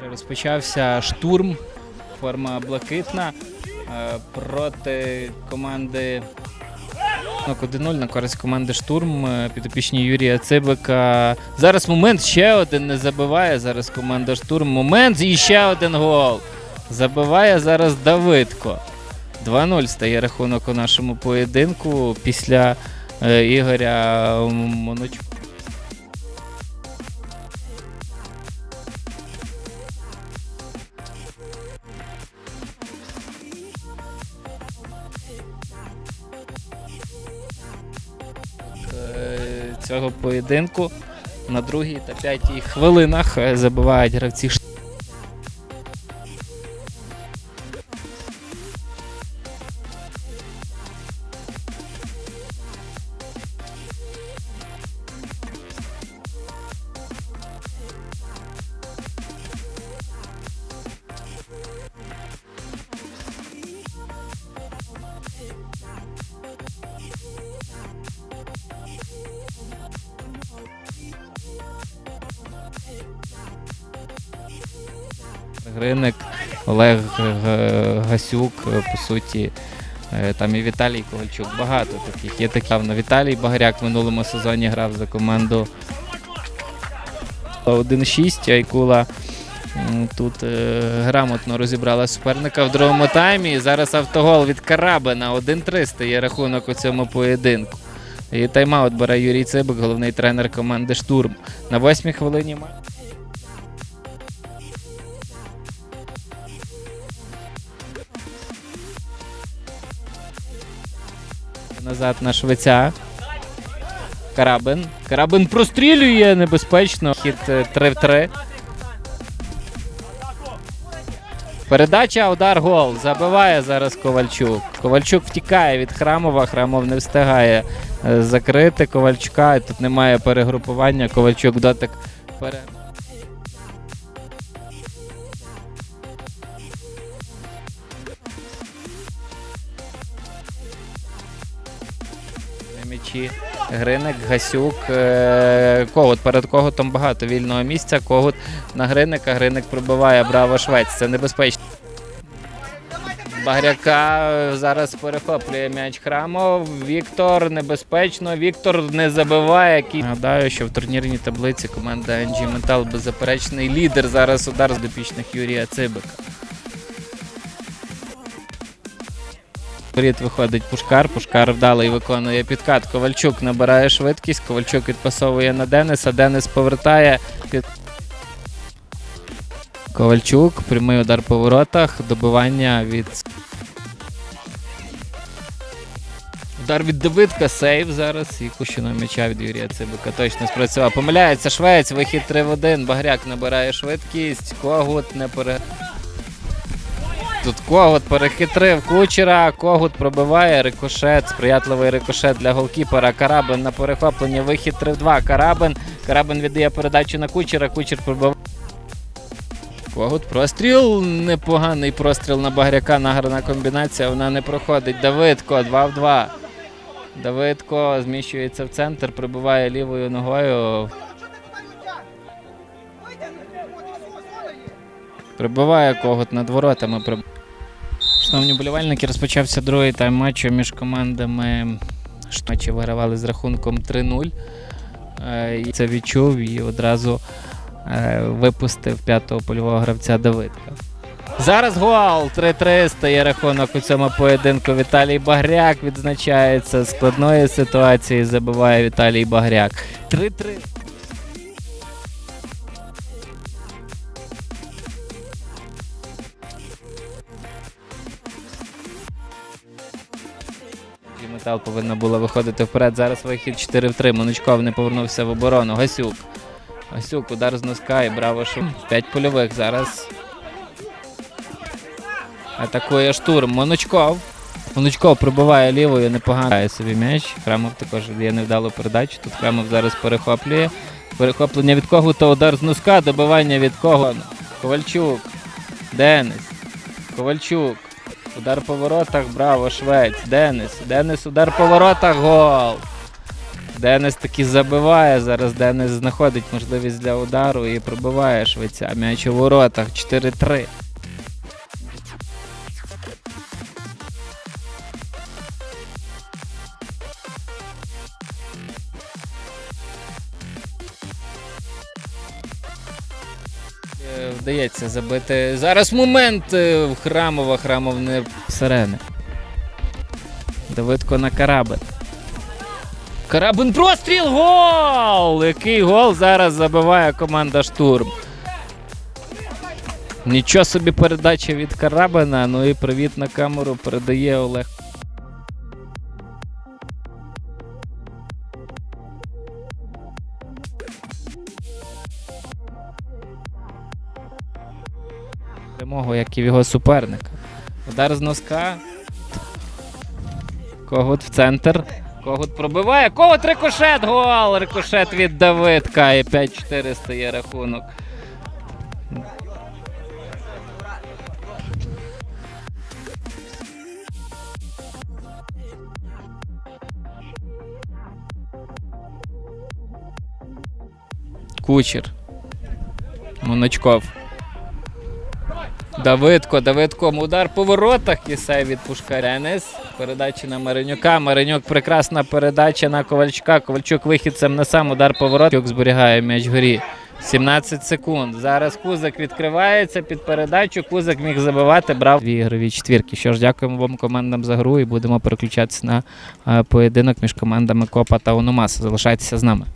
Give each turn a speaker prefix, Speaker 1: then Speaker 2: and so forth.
Speaker 1: Вже розпочався штурм, форма блакитна е, проти команди ну, 1-0 на користь команди штурм. е, Підопічні Юрія Цибика. Зараз момент ще один не забиває. Зараз команда штурм. Момент і ще один гол. Забиває зараз Давидко. 2-0 стає рахунок у нашому поєдинку після е, Ігоря Моночка. Цього поєдинку на другій та п'ятій хвилинах забувають забивають гравці. Гриник, Олег Гасюк, е, по суті. е, Там і Віталій Ковальчук. Багато таких. Є такі. Явно Віталій Багаряк в минулому сезоні грав за команду 1-6. Айкула тут е, грамотно розібрала суперника в другому таймі. Зараз автогол від Карабина. 1-3 стає рахунок у цьому поєдинку. І тайм-аут бере Юрій Цибик, головний тренер команди Штурм. На восьмій хвилині матчу. Назад на швеця. Карабин. Карабин прострілює небезпечно. Хід е, 3 в 3. Передача, удар, гол. Забиває зараз Ковальчук. Ковальчук втікає від Храмова. Храмов не встигає е, закрити Ковальчука. Тут немає перегрупування. Ковальчук дотик пере. На Гриник, Гасюк, е, Когут. Перед Когутом багато вільного місця. Когут на Гриника. Гриник пробиває. Браво Швець. Це небезпечно. Багряка зараз перехоплює м'яч Храмов. Віктор небезпечно. Віктор не забиває. Нагадаю, що в турнірній таблиці команда NG Metal беззаперечний лідер. Зараз удар з допічних Юрія Цибика. Вперед виходить Пушкар. Пушкар вдалий виконує підкат. Ковальчук набирає швидкість. Ковальчук відпасовує на Дениса. Денис повертає. Під... Ковальчук. Прямий удар по воротах. Добивання від. Удар від Давидка, сейв зараз. І кущиного м'яча від Юрія Цибика точно спрацював. Помиляється Швець, вихід 3 в 1. Багряк набирає швидкість. Когут не пере. Тут Когут перехитрив кучера, Когут пробиває рикошет, сприятливий рикошет для голкіпера. Карабин на перехоплення, вихід 3-2. Карабин. Карабин віддає передачу на кучера, кучер пробиває. Когут простріл, непоганий простріл на Багряка, награна комбінація, вона не проходить. Давидко, 2 в 2. Давидко зміщується в центр, прибиває лівою ногою. Прибиває когут над воротами. Шановні болівальники, розпочався другий тайм матчу між командами. Матчі вигравали з рахунком 3-0. Е, Це відчув і одразу е, випустив п'ятого польового гравця Давидка. Зараз гол 3-3 стає рахунок у цьому поєдинку. Віталій Багряк відзначається складної ситуації. Забиває Віталій Багряк. 3-3. Метал повинна була виходити вперед. Зараз вихід 4 в 3. Монучков не повернувся в оборону. Гасюк. Гасюк, удар з носка і браво шум. 5 польових зараз. Атакує штурм. Монучков. Монучков пробиває лівою, непогано собі м'яч. Храмов також є невдалу передачу. Тут Храмов зараз перехоплює. Перехоплення від кого, то удар з носка, добивання від кого. Ковальчук. Денис. Ковальчук. Удар по воротах, браво, Швець. Денис. Денис, удар по воротах, гол. Денис таки забиває. Зараз Денис знаходить можливість для удару і пробиває швеця. М'яч у воротах 4-3. Вдається забити. Зараз момент е, Храмова, Храмов не сирени. Давидко на Карабин. Карабин простріл! Гол! Який гол зараз забиває команда Штурм. Нічого собі передача від Карабина. Ну і привіт на камеру передає Олег. Перемогу, як і в його суперника. Удар з носка. Когут в центр. Когут пробиває. Когут рикошет. Гол! Рикошет від Давидка. І 5-4 стає рахунок. Кучер. Моночков. Давидко, Давидко, удар по воротах і від Пушкаря. Енис. Передача на Маринюка. Маринюк прекрасна передача на Ковальчука. Ковальчук вихідцем на сам удар по воротах. зберігає м'яч вгорі. 17 секунд. Зараз Кузик відкривається під передачу. Кузик міг забивати, брав дві ігрові четвірки. Що ж, дякуємо вам командам за гру і будемо переключатися на е, поєдинок між командами Копа та Ономаса. Залишайтеся з нами.